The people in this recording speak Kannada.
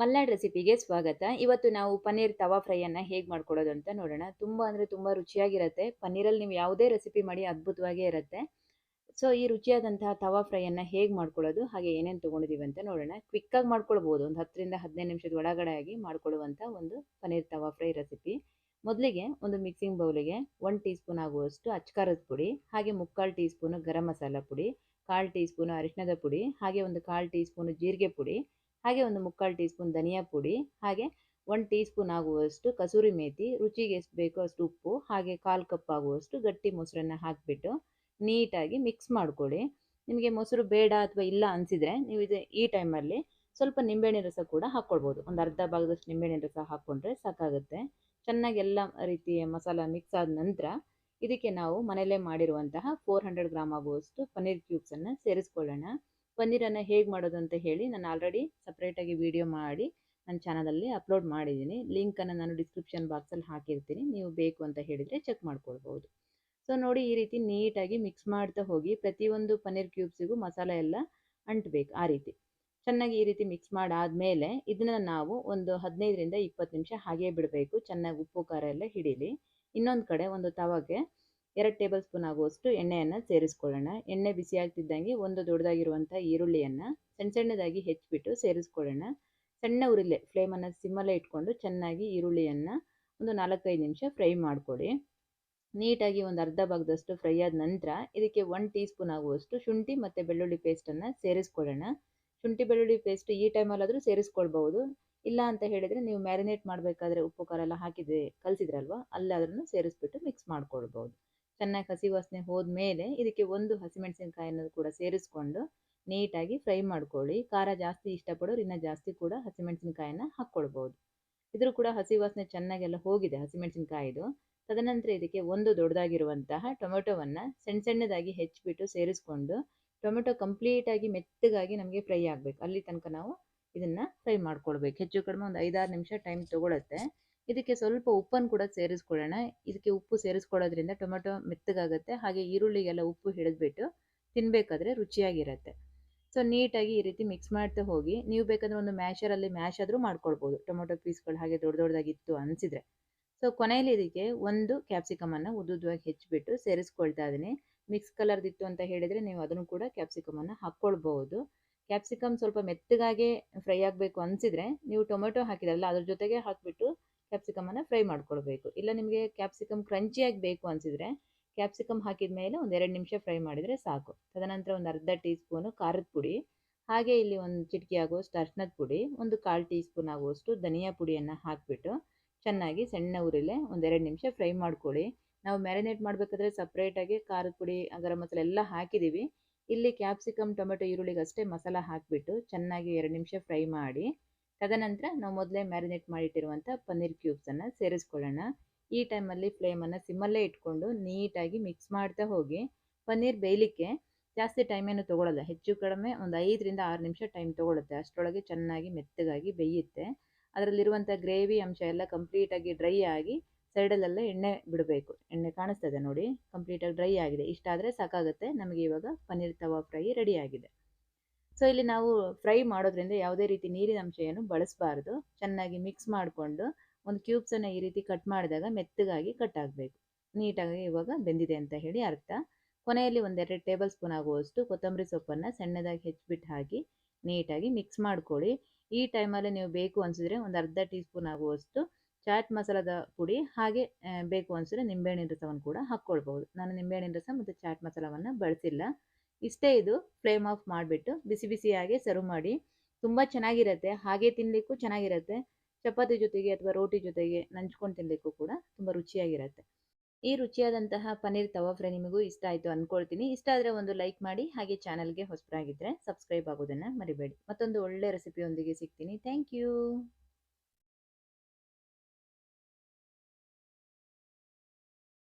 ಮಲ್ನಾಡ್ ರೆಸಿಪಿಗೆ ಸ್ವಾಗತ. ಇವತ್ತು ನಾವು ಪನ್ನೀರ್ ತವಾ ಫ್ರೈಯನ್ನು ಹೇಗೆ ಮಾಡ್ಕೊಳ್ಳೋದು ಅಂತ ನೋಡೋಣ. ತುಂಬ ಅಂದರೆ ತುಂಬ ರುಚಿಯಾಗಿರುತ್ತೆ. ಪನ್ನೀರಲ್ಲಿ ನೀವು ಯಾವುದೇ ರೆಸಿಪಿ ಮಾಡಿ ಅದ್ಭುತವಾಗೇ ಇರುತ್ತೆ. ಸೊ, ಈ ರುಚಿಯಾದಂತಹ ತವಾ ಫ್ರೈಯನ್ನು ಹೇಗೆ ಮಾಡ್ಕೊಳ್ಳೋದು ಹಾಗೆ ಏನೇನು ತೊಗೊಂಡಿದ್ದೀವಿ ಅಂತ ನೋಡೋಣ. ಕ್ವಿಕ್ಕಾಗಿ ಮಾಡ್ಕೊಳ್ಬೋದು. ಒಂದು ಹತ್ತರಿಂದ ಹದಿನೈದು ನಿಮಿಷದ ಒಳಗಡೆ ಆಗಿ ಮಾಡ್ಕೊಳ್ಳುವಂಥ ಒಂದು ಪನ್ನೀರ್ ತವಾ ಫ್ರೈ ರೆಸಿಪಿ. ಮೊದಲಿಗೆ ಒಂದು ಮಿಕ್ಸಿಂಗ್ ಬೌಲಿಗೆ ಒನ್ ಟೀ ಸ್ಪೂನ್ ಆಗುವಷ್ಟು ಅಚ್ಕಾರದ ಪುಡಿ, ಹಾಗೆ ಮುಕ್ಕಾಲು ಟೀ ಸ್ಪೂನು ಗರಂ ಮಸಾಲ ಪುಡಿ, ಕಾಲು ಟೀ ಸ್ಪೂನು ಅರಿಶಿಣದ ಪುಡಿ, ಹಾಗೆ ಒಂದು ಕಾಲು ಟೀ ಸ್ಪೂನು ಜೀರಿಗೆ ಪುಡಿ ಹಾಗೆ ಒಂದು ಮುಕ್ಕಾಲು ಟೀ ಸ್ಪೂನ್ ಧನಿಯಾ ಪುಡಿ, ಹಾಗೆ ಒಂದು ಟೀ ಸ್ಪೂನ್ ಆಗುವಷ್ಟು ಕಸೂರಿ ಮೇಥಿ ರುಚಿಗೆ ಎಷ್ಟು ಬೇಕೋ ಅಷ್ಟು ಉಪ್ಪು, ಹಾಗೆ ಕಾಲು ಕಪ್ ಆಗುವಷ್ಟು ಗಟ್ಟಿ ಮೊಸರನ್ನು ಹಾಕಿಬಿಟ್ಟು ನೀಟಾಗಿ ಮಿಕ್ಸ್ ಮಾಡ್ಕೊಳ್ಳಿ. ನಿಮಗೆ ಮೊಸರು ಬೇಡ ಅಥವಾ ಇಲ್ಲ ಅನಿಸಿದರೆ ನೀವು ಇದು ಈ ಟೈಮಲ್ಲಿ ಸ್ವಲ್ಪ ನಿಂಬೆಹಣ್ಣಿನ ರಸ ಕೂಡ ಹಾಕ್ಕೊಳ್ಬೋದು. ಒಂದು ಅರ್ಧ ಭಾಗದಷ್ಟು ನಿಂಬೆಹಣ್ಣಿನ ರಸ ಹಾಕ್ಕೊಂಡ್ರೆ ಸಾಕಾಗುತ್ತೆ. ಚೆನ್ನಾಗಿ ಎಲ್ಲ ರೀತಿಯ ಮಸಾಲ ಮಿಕ್ಸ್ ಆದ ನಂತರ ಇದಕ್ಕೆ ನಾವು ಮನೆಯಲ್ಲೇ ಮಾಡಿರುವಂತಹ ಫೋರ್ ಹಂಡ್ರೆಡ್ ಗ್ರಾಮ್ ಆಗುವಷ್ಟು ಪನ್ನೀರ್ ಕ್ಯೂಬ್ಸನ್ನು ಸೇರಿಸ್ಕೊಳ್ಳೋಣ. ಪನ್ನೀರನ್ನು ಹೇಗೆ ಮಾಡೋದು ಅಂತ ಹೇಳಿ ನಾನು ಆಲ್ರೆಡಿ ಸಪ್ರೇಟಾಗಿ ವಿಡಿಯೋ ಮಾಡಿ ನನ್ನ ಚಾನಲಲ್ಲಿ ಅಪ್ಲೋಡ್ ಮಾಡಿದ್ದೀನಿ ಲಿಂಕನ್ನು ನಾನು ಡಿಸ್ಕ್ರಿಪ್ಷನ್ ಬಾಕ್ಸಲ್ಲಿ ಹಾಕಿರ್ತೀನಿ. ನೀವು ಬೇಕು ಅಂತ ಹೇಳಿದರೆ ಚೆಕ್ ಮಾಡ್ಕೊಳ್ಬೋದು ಸೊ ನೋಡಿ ಈ ರೀತಿ ನೀಟಾಗಿ ಮಿಕ್ಸ್ ಮಾಡ್ತಾ ಹೋಗಿ ಪ್ರತಿಯೊಂದು ಪನ್ನೀರ್ ಕ್ಯೂಬ್ಸಿಗೂ ಮಸಾಲೆ ಎಲ್ಲ ಅಂಟಬೇಕು ಆ ರೀತಿ. ಚೆನ್ನಾಗಿ ಈ ರೀತಿ ಮಿಕ್ಸ್ ಮಾಡಾದಮೇಲೆ ಇದನ್ನ ನಾವು ಒಂದು ಹದಿನೈದರಿಂದ ಇಪ್ಪತ್ತು ನಿಮಿಷ ಹಾಗೇ ಬಿಡಬೇಕು. ಚೆನ್ನಾಗಿ ಉಪ್ಪು, ಖಾರ ಎಲ್ಲ ಹಿಡೀಲಿ. ಇನ್ನೊಂದು ಕಡೆ ಒಂದು ತವಾಗೆ ಎರಡು ಟೇಬಲ್ ಸ್ಪೂನ್ ಆಗುವಷ್ಟು ಎಣ್ಣೆಯನ್ನು ಸೇರಿಸ್ಕೊಳ್ಳೋಣ. ಎಣ್ಣೆ ಬಿಸಿ ಆಗ್ತಿದ್ದಂಗೆ ಒಂದು ದೊಡ್ಡದಾಗಿರುವಂಥ ಈರುಳ್ಳಿಯನ್ನು ಸಣ್ಣ ಸಣ್ಣದಾಗಿ ಹೆಚ್ಚಿಬಿಟ್ಟು ಸೇರಿಸ್ಕೊಳ್ಳೋಣ. ಸಣ್ಣ ಉರಿಲೆ ಫ್ಲೇಮನ್ನು ಸಿಮ್ಮಲ್ಲೇ ಇಟ್ಕೊಂಡು ಚೆನ್ನಾಗಿ ಈರುಳ್ಳಿಯನ್ನು ಒಂದು ನಾಲ್ಕೈದು ನಿಮಿಷ ಫ್ರೈ ಮಾಡಿಕೊಡಿ ನೀಟಾಗಿ ಒಂದು ಅರ್ಧ ಭಾಗದಷ್ಟು ಫ್ರೈ ಆದ ನಂತರ ಇದಕ್ಕೆ ಒನ್ ಟೀ ಸ್ಪೂನ್ ಆಗುವಷ್ಟು ಶುಂಠಿ ಮತ್ತು ಬೆಳ್ಳುಳ್ಳಿ ಪೇಸ್ಟನ್ನು ಸೇರಿಸ್ಕೊಳ್ಳೋಣ. ಶುಂಠಿ, ಬೆಳ್ಳುಳ್ಳಿ ಪೇಸ್ಟ್ ಈ ಟೈಮಲ್ಲಾದರೂ ಸೇರಿಸ್ಕೊಳ್ಬಹುದು. ಇಲ್ಲ ಅಂತ ಹೇಳಿದರೆ ನೀವು ಮ್ಯಾರಿನೇಟ್ ಮಾಡಬೇಕಾದ್ರೆ ಉಪ್ಪು, ಖಾರ ಎಲ್ಲ ಹಾಕಿದ್ರೆ ಕಲಿಸಿದ್ರಲ್ವ ಅಲ್ಲಾದ್ರೂ ಸೇರಿಸ್ಬಿಟ್ಟು ಮಿಕ್ಸ್ ಮಾಡ್ಕೊಳ್ಬೋದು ಚೆನ್ನಾಗಿ ಹಸಿ ವಾಸನೆ ಹೋದ್ಮೇಲೆ ಇದಕ್ಕೆ ಒಂದು ಹಸಿಮೆಣಸಿನಕಾಯನ್ನು ಕೂಡ ಸೇರಿಸ್ಕೊಂಡು ನೀಟಾಗಿ ಫ್ರೈ ಮಾಡ್ಕೊಳ್ಳಿ. ಖಾರ ಜಾಸ್ತಿ ಇಷ್ಟಪಡೋರು ಇನ್ನೂ ಜಾಸ್ತಿ ಕೂಡ ಹಸಿಮೆಣಸಿನಕಾಯಿನ ಹಾಕ್ಕೊಳ್ಬೋದು. ಇದ್ರೂ ಕೂಡ ಹಸಿ ವಾಸನೆ ಚೆನ್ನಾಗೆಲ್ಲ ಹೋಗಿದೆ ಹಸಿಮೆಣಸಿನಕಾಯಿದು. ತದನಂತರ ಇದಕ್ಕೆ ಒಂದು ದೊಡ್ಡದಾಗಿರುವಂತಹ ಟೊಮೆಟೊವನ್ನು ಸಣ್ಣ ಸಣ್ಣದಾಗಿ ಹೆಚ್ಚಿಬಿಟ್ಟು ಸೇರಿಸ್ಕೊಂಡು ಟೊಮೆಟೊ ಕಂಪ್ಲೀಟಾಗಿ ಮೆತ್ತಗಾಗಿ ನಮಗೆ ಫ್ರೈ ಆಗಬೇಕು. ಅಲ್ಲಿ ತನಕ ನಾವು ಇದನ್ನು ಫ್ರೈ ಮಾಡ್ಕೊಳ್ಬೇಕು. ಹೆಚ್ಚು ಕಡಿಮೆ ಒಂದು ಐದಾರು ನಿಮಿಷ ಟೈಮ್ ತೊಗೊಳುತ್ತೆ. ಇದಕ್ಕೆ ಸ್ವಲ್ಪ ಉಪ್ಪನ್ನು ಕೂಡ ಸೇರಿಸ್ಕೊಳ್ಳೋಣ. ಇದಕ್ಕೆ ಉಪ್ಪು ಸೇರಿಸ್ಕೊಳ್ಳೋದ್ರಿಂದ ಟೊಮೆಟೊ ಮೆತ್ತಗಾಗುತ್ತೆ. ಹಾಗೆ ಈರುಳ್ಳಿಗೆಲ್ಲ ಉಪ್ಪು ಹಿಡಿದ್ಬಿಟ್ಟು ತಿನ್ನಬೇಕಾದ್ರೆ ರುಚಿಯಾಗಿರುತ್ತೆ. ಸೊ, ನೀಟಾಗಿ ಈ ರೀತಿ ಮಿಕ್ಸ್ ಮಾಡ್ತಾ ಹೋಗಿ, ನೀವು ಬೇಕಾದ್ರೆ ಒಂದು ಮ್ಯಾಶರಲ್ಲಿ ಮ್ಯಾಶ್ ಆದರೂ ಮಾಡ್ಕೊಳ್ಬೋದು. ಟೊಮೆಟೊ ಪೀಸ್ಗಳು ಹಾಗೆ ದೊಡ್ಡ ದೊಡ್ಡದಾಗಿತ್ತು ಅನಿಸಿದ್ರೆ. ಸೊ, ಕೊನೆಯಲ್ಲಿ ಇದಕ್ಕೆ ಒಂದು ಕ್ಯಾಪ್ಸಿಕಮನ್ನು ಉದ್ದುದ್ದವಾಗಿ ಹೆಚ್ಚಿಬಿಟ್ಟು ಸೇರಿಸ್ಕೊಳ್ತಾ ಇದ್ದೀನಿ ಮಿಕ್ಸ್ ಕಲರ್ದಿತ್ತು ಅಂತ ಹೇಳಿದರೆ ನೀವು ಅದನ್ನು ಕೂಡ ಕ್ಯಾಪ್ಸಿಕಮನ್ನು ಹಾಕ್ಕೊಳ್ಬೋದು ಕ್ಯಾಪ್ಸಿಕಮ್ ಸ್ವಲ್ಪ ಮೆತ್ತಗಾಗೆ ಫ್ರೈ ಆಗಬೇಕು ಅನಿಸಿದರೆ, ನೀವು ಟೊಮೆಟೊ ಹಾಕಿದ್ರಲ್ಲ, ಅದ್ರ ಜೊತೆಗೆ ಹಾಕಿಬಿಟ್ಟು ಕ್ಯಾಪ್ಸಿಕಮನ್ನು ಫ್ರೈ ಮಾಡ್ಕೊಳ್ಬೇಕು. ಇಲ್ಲ ನಿಮಗೆ ಕ್ಯಾಪ್ಸಿಕಮ್ ಕ್ರಂಚಿಯಾಗಿ ಬೇಕು ಅನಿಸಿದರೆ ಕ್ಯಾಪ್ಸಿಕಮ್ ಹಾಕಿದ ಮೇಲೆ ಒಂದು ಎರಡು ನಿಮಿಷ ಫ್ರೈ ಮಾಡಿದರೆ ಸಾಕು. ತದನಂತರ ಒಂದು ಅರ್ಧ ಟೀ ಸ್ಪೂನು ಖಾರದ ಪುಡಿ, ಹಾಗೆ ಇಲ್ಲಿ ಒಂದು ಚಿಟಿಕೆ ಆಗುವಷ್ಟು ಅರ್ಶಿನದ ಪುಡಿ, ಒಂದು ಕಾಲು ಟೀ ಸ್ಪೂನ್ ಆಗುವಷ್ಟು ಧನಿಯಾ ಪುಡಿಯನ್ನು ಹಾಕಿಬಿಟ್ಟು ಚೆನ್ನಾಗಿ ಸಣ್ಣ ಉರಿಲೆ ಒಂದೆರಡು ನಿಮಿಷ ಫ್ರೈ ಮಾಡ್ಕೊಳ್ಳಿ. ನಾವು ಮ್ಯಾರಿನೇಟ್ ಮಾಡಬೇಕಾದ್ರೆ ಸಪ್ರೇಟಾಗಿ ಖಾರದ ಪುಡಿ, ಗರಂ ಮಸಾಲೆ ಎಲ್ಲ ಹಾಕಿದ್ದೀವಿ ಇಲ್ಲಿ ಕ್ಯಾಪ್ಸಿಕಮ್ ಟೊಮೆಟೊ, ಈರುಳ್ಳಿಗಷ್ಟೇ ಮಸಾಲ ಹಾಕಿಬಿಟ್ಟು ಚೆನ್ನಾಗಿ ಎರಡು ನಿಮಿಷ ಫ್ರೈ ಮಾಡಿ ತದನಂತರ ನಾವು ಮೊದಲೇ ಮ್ಯಾರಿನೇಟ್ ಮಾಡಿಟ್ಟಿರುವಂಥ ಪನ್ನೀರ್ ಕ್ಯೂಬ್ಸನ್ನು ಸೇರಿಸ್ಕೊಳ್ಳೋಣ. ಈ ಟೈಮಲ್ಲಿ ಫ್ಲೇಮನ್ನು ಸಿಮ್ಮಲ್ಲೇ ಇಟ್ಕೊಂಡು ನೀಟಾಗಿ ಮಿಕ್ಸ್ ಮಾಡ್ತಾ ಹೋಗಿ ಪನ್ನೀರ್ ಬೇಯಲಿಕ್ಕೆ ಜಾಸ್ತಿ ಟೈಮೇನು ತಗೊಳಲ್ಲ. ಹೆಚ್ಚು ಕಡಿಮೆ ಒಂದು ಐದರಿಂದ ಆರು ನಿಮಿಷ ಟೈಮ್ ತೊಗೊಳುತ್ತೆ. ಅಷ್ಟರೊಳಗೆ ಚೆನ್ನಾಗಿ ಮೆತ್ತಗಾಗಿ ಬೇಯುತ್ತೆ. ಅದರಲ್ಲಿರುವಂಥ ಗ್ರೇವಿ ಅಂಶ ಎಲ್ಲ ಕಂಪ್ಲೀಟಾಗಿ ಡ್ರೈ ಆಗಿ ಸೈಡಲ್ಲೆಲ್ಲ ಎಣ್ಣೆ ಬಿಡಬೇಕು. ಎಣ್ಣೆ ಕಾಣಿಸ್ತದೆ ನೋಡಿ. ಕಂಪ್ಲೀಟಾಗಿ ಡ್ರೈ ಆಗಿದೆ. ಇಷ್ಟಾದರೆ ಸಾಕಾಗುತ್ತೆ. ನಮಗೆ ಇವಾಗ ಪನ್ನೀರ್ ತವಾ ಫ್ರೈ ರೆಡಿ ಆಗಿದೆ. ಸೊ ಇಲ್ಲಿ ನಾವು ಫ್ರೈ ಮಾಡೋದ್ರಿಂದ ಯಾವುದೇ ರೀತಿ ನೀರಿನ ಏನು ಬಳಸಬಾರ್ದು. ಚೆನ್ನಾಗಿ ಮಿಕ್ಸ್ ಮಾಡಿಕೊಂಡು ಒಂದು ಕ್ಯೂಬ್ಸನ್ನು ಈ ರೀತಿ ಕಟ್ ಮಾಡಿದಾಗ ಮೆತ್ತಗಾಗಿ ಕಟ್ ಆಗಬೇಕು. ನೀಟಾಗಿ ಇವಾಗ ಬೆಂದಿದೆ ಅಂತ ಹೇಳಿ ಅರ್ಥ. ಕೊನೆಯಲ್ಲಿ ಒಂದೆರಡು ಟೇಬಲ್ ಸ್ಪೂನ್ ಆಗುವಷ್ಟು ಕೊತ್ತಂಬರಿ ಸೊಪ್ಪನ್ನು ಸಣ್ಣದಾಗಿ ಹೆಚ್ಚಿಬಿಟ್ಟು ಹಾಕಿ ನೀಟಾಗಿ ಮಿಕ್ಸ್ ಮಾಡ್ಕೊಳ್ಳಿ. ಈ ಟೈಮಲ್ಲಿ ನೀವು ಬೇಕು ಅನಿಸಿದ್ರೆ ಒಂದು ಅರ್ಧ ಟೀ ಸ್ಪೂನ್ ಆಗುವಷ್ಟು ಚಾಟ್ ಮಸಾಲದ ಪುಡಿ ಹಾಗೆ ಬೇಕು ಅನಿಸಿದ್ರೆ ನಿಂಬೆಹಣ್ಣಿನ ರಸವನ್ನು ಕೂಡ ಹಾಕ್ಕೊಳ್ಬೋದು ನಾನು ನಿಂಬೆಹಣ್ಣಿನ ರಸ ಮತ್ತು ಚಾಟ್ ಮಸಾಲವನ್ನು ಬಳಸಿಲ್ಲ. ಇಷ್ಟೇ ಇದು ಫ್ಲೇಮ್ ಆಫ್ ಮಾಡಿಬಿಟ್ಟು ಬಿಸಿ ಬಿಸಿಯಾಗಿ ಸರ್ವ್ ಮಾಡಿ. ತುಂಬ ಚೆನ್ನಾಗಿರುತ್ತೆ. ಹಾಗೆ ತಿನ್ನಲಿಕ್ಕೂ ಚೆನ್ನಾಗಿರುತ್ತೆ. ಚಪಾತಿ ಜೊತೆಗೆ ಅಥವಾ ರೋಟಿ ಜೊತೆಗೆ ನಂಚ್ಕೊಂಡು ತಿನ್ನಲಿಕ್ಕೂ ಕೂಡ ತುಂಬ ರುಚಿಯಾಗಿರುತ್ತೆ. ಈ ರುಚಿಯಾದಂತಹ ಪನ್ನೀರ್ ತವಾ ಫ್ರೈ ನಿಮಗೂ ಇಷ್ಟ ಆಯಿತು ಅಂದ್ಕೊಳ್ತೀನಿ ಇಷ್ಟ ಆದರೆ ಒಂದು ಲೈಕ್ ಮಾಡಿ, ಹಾಗೆ ಚಾನಲ್ಗೆ ಹೊಸಬರಾಗಿದ್ದರೆ ಸಬ್ಸ್ಕ್ರೈಬ್ ಆಗೋದನ್ನು ಮರಿಬೇಡಿ. ಮತ್ತೊಂದು ಒಳ್ಳೆ ರೆಸಿಪಿಯೊಂದಿಗೆ ಸಿಗ್ತೀನಿ. Thank you.